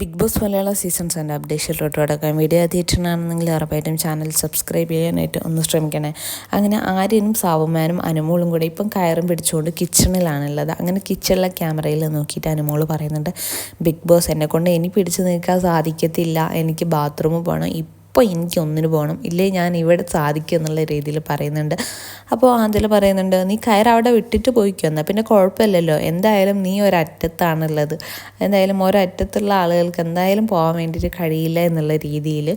Big boss Malayalam seasons and അപ്ഡേഷനിലോട്ട് കിടക്കാം. Video തിയേറ്ററിനാണെന്നെങ്കിൽ ഉറപ്പായിട്ടും channel subscribe ചെയ്യാനായിട്ട് ഒന്ന് ശ്രമിക്കണേ. അങ്ങനെ ആര്യനും സാവുമാനും അനുമോളും കൂടെ ഇപ്പം കയറും പിടിച്ചുകൊണ്ട് കിച്ചണിലാണുള്ളത്. അങ്ങനെ കിച്ചണിലെ ക്യാമറയിൽ നോക്കിയിട്ട് അനുമോൾ പറയുന്നുണ്ട് ബിഗ് ബോസ് എന്നെ കൊണ്ട് ഇനി പിടിച്ചു നിൽക്കാൻ സാധിക്കത്തില്ല. എനിക്ക് ബാത്റൂമിൽ പോകണം. ഇപ്പോൾ എനിക്ക് ഒന്നിന് പോകണം. ഇല്ലേ ഞാൻ ഇവിടെ സാധിക്കും എന്നുള്ള രീതിയിൽ പറയുന്നുണ്ട്. അപ്പോൾ അതിൽ പറയുന്നുണ്ട് നീ കയർ അവിടെ വിട്ടിട്ട് പോയിക്കോ എന്നാൽ പിന്നെ കുഴപ്പമില്ലല്ലോ. എന്തായാലും നീ ഒരറ്റത്താണുള്ളത്. എന്തായാലും ഒരറ്റത്തുള്ള ആളുകൾക്ക് എന്തായാലും പോകാൻ വേണ്ടിയിട്ട് കഴിയില്ല എന്നുള്ള രീതിയിൽ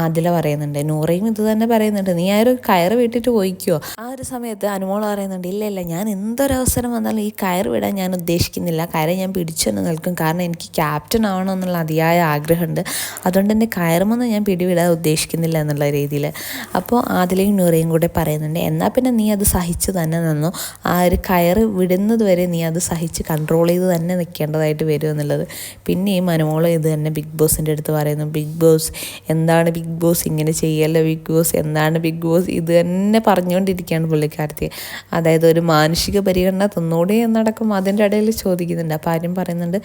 അതിൽ പറയുന്നുണ്ട്. നൂറയും ഇത് തന്നെ പറയുന്നുണ്ട് നീ ആ ഒരു കയർ വിട്ടിട്ട് പോയിക്കോ. ആ ഒരു സമയത്ത് അനുമോൾ പറയുന്നുണ്ട് ഇല്ല ഇല്ല ഞാൻ എന്തൊരവസരം വന്നാലും ഈ കയർ വിടാൻ ഞാൻ ഉദ്ദേശിക്കുന്നില്ല. കയറി ഞാൻ പിടിച്ചു തന്നെ നിൽക്കും. കാരണം എനിക്ക് ക്യാപ്റ്റൻ ആവണം ആവണമെന്നുള്ള അതിയായ ആഗ്രഹമുണ്ട്. അതുകൊണ്ട് തന്നെ കയറുമെന്ന് ഞാൻ പിടിവിടാൻ ഉദ്ദേശിക്കുന്നില്ല എന്നുള്ള രീതിയിൽ. അപ്പോൾ ആദിലയും നൂറയും കൂടെ പറയുന്നുണ്ട് എന്നാൽ പിന്നെ നീ അത് സഹിച്ച് തന്നെ നിന്നു. ആ ഒരു കയറ് വിടുന്നത് വരെ നീ അത് സഹിച്ച് കൺട്രോൾ ചെയ്ത് തന്നെ നിൽക്കേണ്ടതായിട്ട് വരും എന്നുള്ളത്. പിന്നെ ഈ അനുമോൾ ഇത് തന്നെ ബിഗ് ബോസിന്റെ അടുത്ത് പറയുന്നു ബിഗ് ബോസ് എന്താണ് ബിഗ് ബോസ് ഇങ്ങനെ ചെയ്യല്ല ബിഗ് ബോസ് എന്താണ് ബിഗ് ബോസ് ഇത് തന്നെ പറഞ്ഞുകൊണ്ടിരിക്കുകയാണ് പുള്ളിക്കാരത്തി. അതായത് ഒരു മാനുഷിക പരിഗണന തന്നോടെ എന്നടക്കം അതിന്റെ ഇടയിൽ ചോദിക്കുന്നുണ്ട്. അപ്പോൾ ആരും പറയുന്നുണ്ട്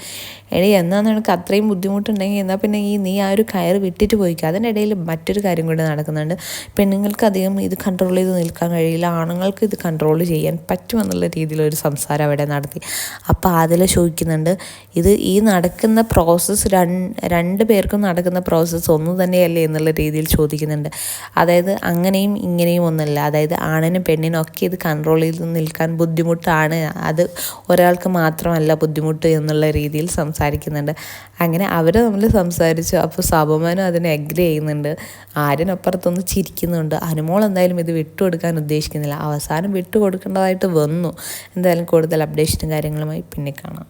എടി എന്നാൽ നിനക്ക് അത്രയും ബുദ്ധിമുട്ടുണ്ടെങ്കിൽ എന്നാൽ പിന്നെ ഈ നീ ആ ഒരു കയറ് വിട്ടിട്ട് പോയിക്കുക അതിന്റെ ഇടയിൽ മറ്റൊരു കാര്യം കൂടി നടക്കുന്നുണ്ട്. പെണ്ണുങ്ങൾക്ക് അധികം ഇത് കൺട്രോൾ ചെയ്ത് നിൽക്കാൻ കഴിയില്ല. ആണുങ്ങൾക്ക് ഇത് കൺട്രോൾ ചെയ്യാൻ പറ്റുമെന്നുള്ള രീതിയിലൊരു സംസാരം അവിടെ നടത്തി. അപ്പോൾ അതിൽ ചോദിക്കുന്നുണ്ട് ഇത് ഈ നടക്കുന്ന പ്രോസസ്സ് രണ്ട് പേർക്കും നടക്കുന്ന പ്രോസസ്സ് ഒന്നു തന്നെയല്ലേ എന്നുള്ള രീതിയിൽ ചോദിക്കുന്നുണ്ട്. അതായത് അങ്ങനെയും ഇങ്ങനെയും ഒന്നല്ല. അതായത് ആണിനും പെണ്ണിനും ഒക്കെ ഇത് കൺട്രോൾ ചെയ്ത് നിൽക്കാൻ ബുദ്ധിമുട്ടാണ്. അത് ഒരാൾക്ക് മാത്രമല്ല ബുദ്ധിമുട്ട് എന്നുള്ള രീതിയിൽ സംസാരിക്കുന്നുണ്ട്. അങ്ങനെ അവർ നമ്മൾ സംസാരിച്ചു. അപ്പോൾ സബമാനും അതിനെ അഗ്രി ചെയ്യുന്നുണ്ട്. ആര്യനപ്പുറത്തൊന്ന് ചിരിക്കുന്നുണ്ട്. അനുമോൾ എന്തായാലും ഇത് വിട്ടുകൊടുക്കാൻ ഉദ്ദേശിക്കുന്നില്ല. അവസാനം വിട്ടുകൊടുക്കേണ്ടതായിട്ട് വന്നു. എന്തായാലും കൂടുതൽ അപ്ഡേഷനും കാര്യങ്ങളുമായി പിന്നെ കാണാം.